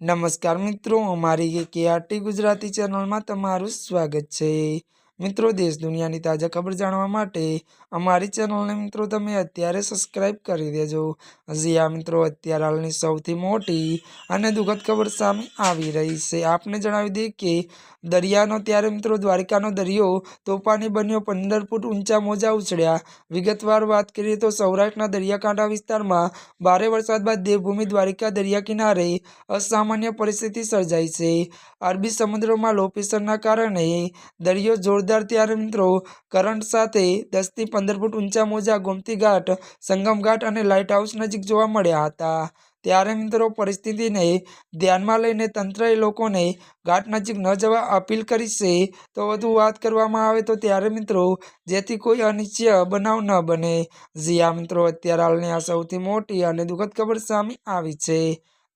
નમસ્કાર મિત્રો અમારી કેઆરટી ગુજરાતી ચેનલમાં તમારું સ્વાગત છે. મિત્રો, દેશ દુનિયાની તાજા ખબર જાણવા માટે અમારી ચેનલને મિત્રો તમે અત્યારે સબસ્ક્રાઇબ કરી દેજો. હજી આ મિત્રો, અત્યારે હાલની સૌથી મોટી અને દુઃખદ ખબર સામે આવી રહી છે. આપને જણાવી દઈએ કે દરિયાનો ત્યારે મિત્રો દ્વારિકાનો દરિયો તોફાની બન્યો. પંદર ફૂટ ઊંચા મોજા ઉછળ્યા. વિગતવાર વાત કરીએ તો સૌરાષ્ટ્રના દરિયાકાંઠા વિસ્તારમાં ભારે વરસાદ બાદ દેવભૂમિ દ્વારિકા દરિયા કિનારે અસામાન્ય પરિસ્થિતિ સર્જાઈ છે. અરબી સમુદ્રમાં લો પ્રેશરના કારણે દરિયો જોરદાર ત્યારે મિત્રો કરંટ સાથે દસથી પંદર ફૂટ ઊંચા મોજા, ગોમતી ઘાટ, સંગમ ઘાટ અને લાઇટ હાઉસ નજીક જોવા મળ્યા હતા. ત્યારે મિત્રો, પરિસ્થિતિને ધ્યાનમાં લઈને તંત્રએ લોકોને ઘાટ નજીક ન જવા અપીલ કરી છે. તો વધુ વાત કરવામાં આવે તો ત્યારે મિત્રો, જેથી કોઈ અનિચ્છનીય બનાવ ન બને. જી મિત્રો, અત્યારે હાલની આ સૌથી મોટી અને દુઃખદ ખબર સામે આવી છે.